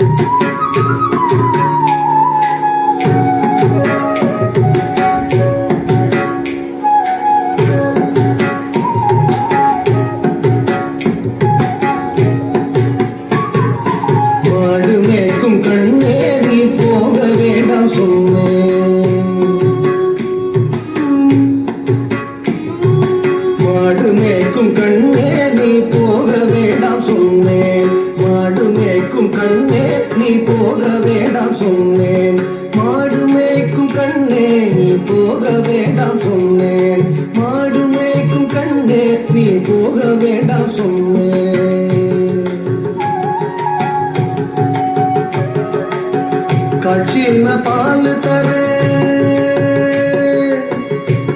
மாடு மேய்க்கும் நீ போக வேண்டாம் சொன்னேன் காட்சின பால் தர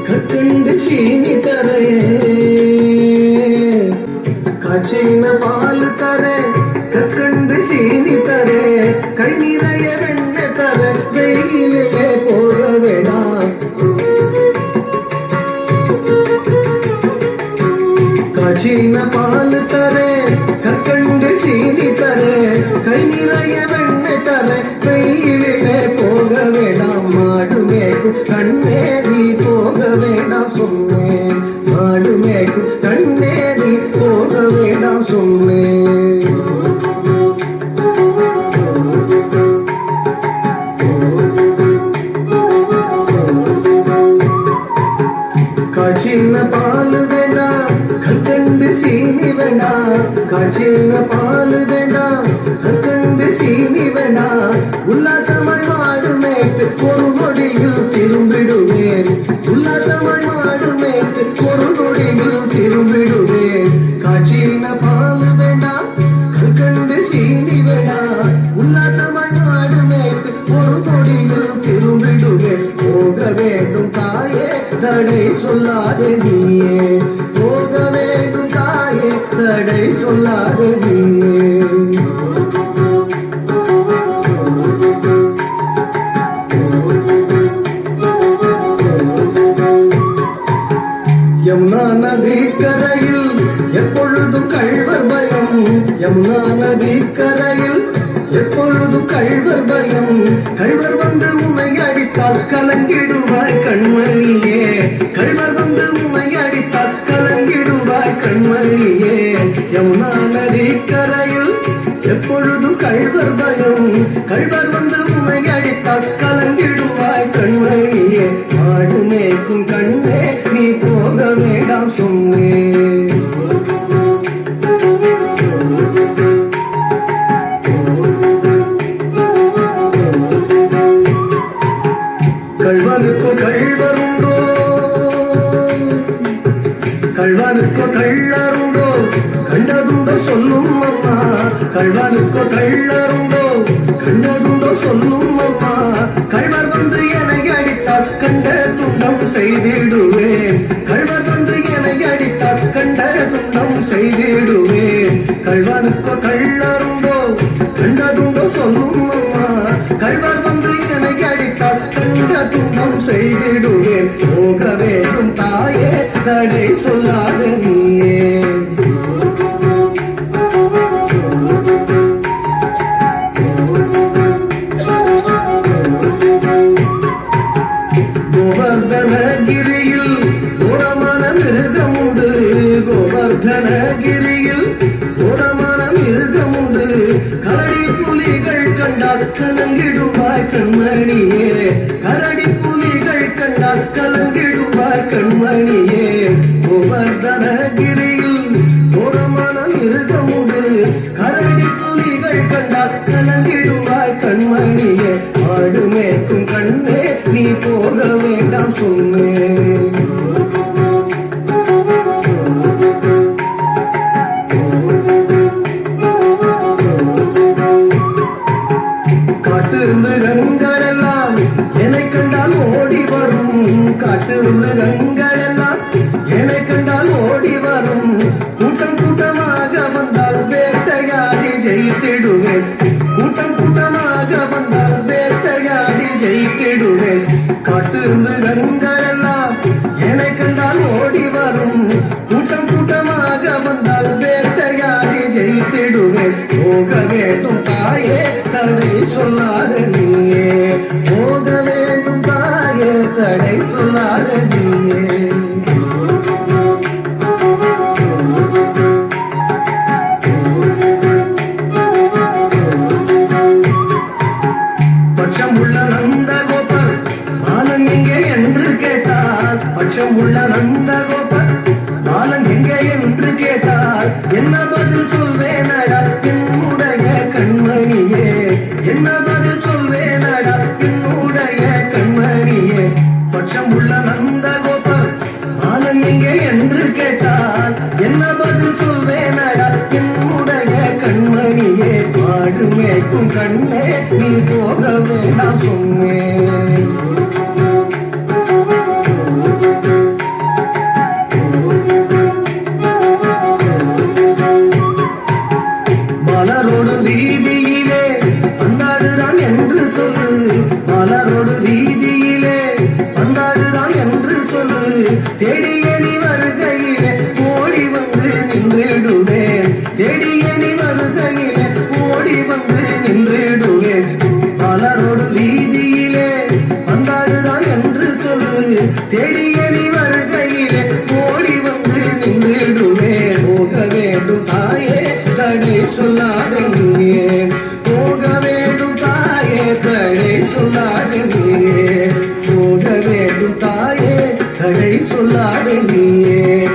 கற்கண்டு சீனி தர. காட்சின பால் தர கற்கண்டு சீனி தர. காட்சின பால் தரே கற்கண்டு சீனி தரே கை நிறைய வெண்ணெய் தரே. வெயிலே போக வேண்டாம் மாடு மேய்க்கும் கண்ணே நீ வேண்டாம் காய்ச்சின பால் வேண்டாம் கற்கண்டு சீனி வேண்டாம் உல்லாசமாய் மாடு ஒரு நொடியில் திரும்பிடுவேன். உல்லாசமாய் மாடு ஒரு நொடியில் திரும்பிடுவேன். காய்ச்சின பால் வேண்டாம் கற்கண்டு சீனி சொல்லாதே எப்பொழுதும் பயம் கழ்வர் வந்து உமை அடித்தால் கலங்கிடுவாய் கண்மணியே. ஆடு மேய்க்கும் கண்ணே நீ போக வேண்டாம் சொன்னே. கழ்வனுக்கு கழ்வருண்டோ கழ்வனுக்கு கள்ளரும் கண்டதுண்டோ சொல்லும் அம்மா. கழ்வனுக்கு கள்ளருண்டோ கண்டதுண்டோ சொல்லும் அம்மா. கழ்வர் வந்து என்னை அடித்தால் கண்ட துண்டம் செய்திடுவேன். கழ்வர் வந்து என்னை அடித்தால் கண்ட துண்டம் செய்திடுவேன். கழ்வனுக்கு கள்ளருண்டோ கண்டதுண்டோ சொல்லும் அம்மா. கழ்வர் வந்து என்னை அடித்தால் கண்ட துண்டம் செய்திடுவேன். போக வேண்டும் தாயே தடை சொல்லாதே. கரடி புலிகள் கண்டால் கலங்கிடுவாய் கண்மணியே. கரடி புலிகள் கண்டால் கலங்கிடுவாய் கண்மணியே. கோவர்தனகிரியில் குணமான மிருகமுண்டு. கரடி புலிகள் கண்டால் கலங்கிடுவாய் காட்டு மிருகங்களெல்லாம் என்னை கண்டால் ஓடி வரும். கூட்டம் கூட்டமாக வந்தால் வேட்டையாடி ஜெயித்திடுவேன் போக வேண்டும் தாயே தடை சொல்லாத நீயே. போக வேண்டும் தாயே தடை சொல்லாத நீயே. பட்சம் என்ன பதில் சொல்வேனடா? என்னுடைய கண்மணியே என்ன கதை சொல்லாத நீயே.